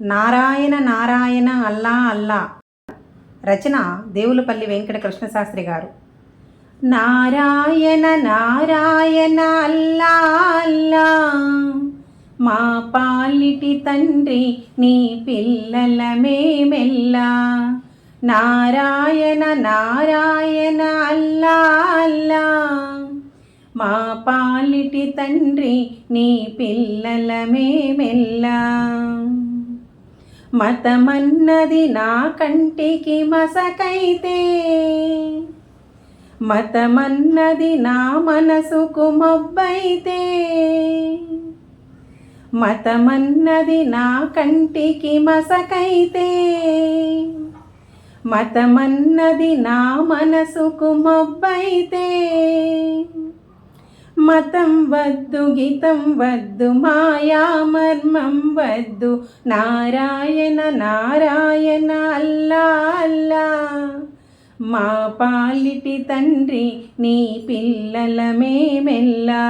నారాయణ నారాయణ అల్లా అల్లా. రచన దేవులపల్లి వెంకట కృష్ణశాస్త్రి గారు. నారాయణ నారాయణ అల్లా అల్లా. మా పాలిటి తండ్రి నీ పిల్లల మేమెల్లా. నారాయణ నారాయణ అల్లా అల్లా. మా పాలిటి తండ్రి నీ పిల్లల మేమెల్లా. మతమన్నది నా కంటికి మసకైతే. మతమన్నది నా మనసుకు మబ్బైతే. మతమన్నది నా కంటికి మసకైతే. మతమన్నది నా మనసుకు మబ్బైతే. మతం వద్దు గీతం వద్దు మాయామర్మం వద్దు. నారాయణ నారాయణ అల్లా అల్లా. మా పాలిటి తండ్రి నీ పిల్లల మేమెల్లా.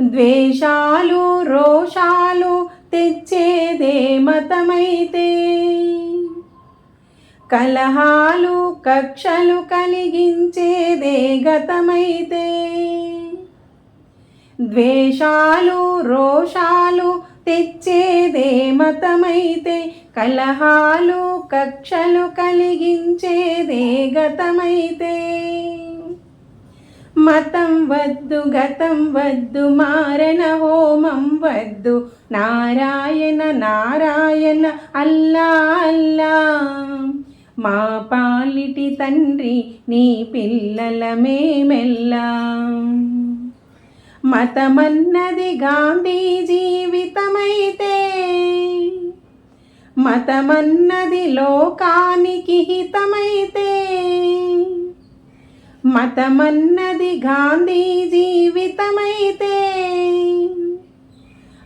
ద్వేషాలు రోషాలు తెచ్చేదే మతమైతే. కలహాలు కక్షలు కలిగించేదే గతమైతే. ద్వేషాలు రోషాలు తెచ్చేదే మతమైతే. కలహాలు కక్షలు కలిగించేదే గతమైతే. మతం వద్దు గతం వద్దు మారణ హోమం వద్దు. నారాయణ నారాయణ అల్లా అల్లా. మా పాలిటి తండ్రి నీ పిల్లల మేమెల్లా. మతమన్నది గాంధీ జీవితమైతే మతమన్నది లోకానికి హితమైతే. మతమన్నది గాంధీ జీవితమైతే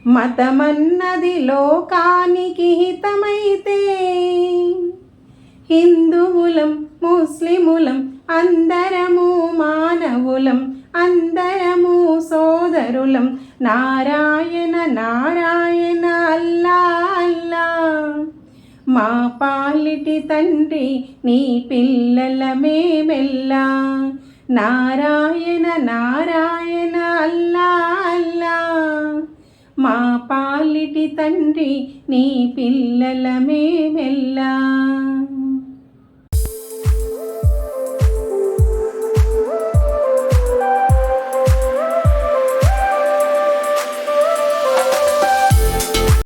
మతమన్నది లోకానికి హితమైతే. హిందువులం ముస్లిములం అందరము మానవులం అందరము సోదరులం. నారాయణ నారాయణ అల్లా అల్లా. మా పాలిటి తండ్రి నీ పిల్లల మేమెల్లా. నారాయణ నారాయణ అల్లా అల్లా. మా పాలిటి తండ్రి నీ పిల్లల మేమెల్లా.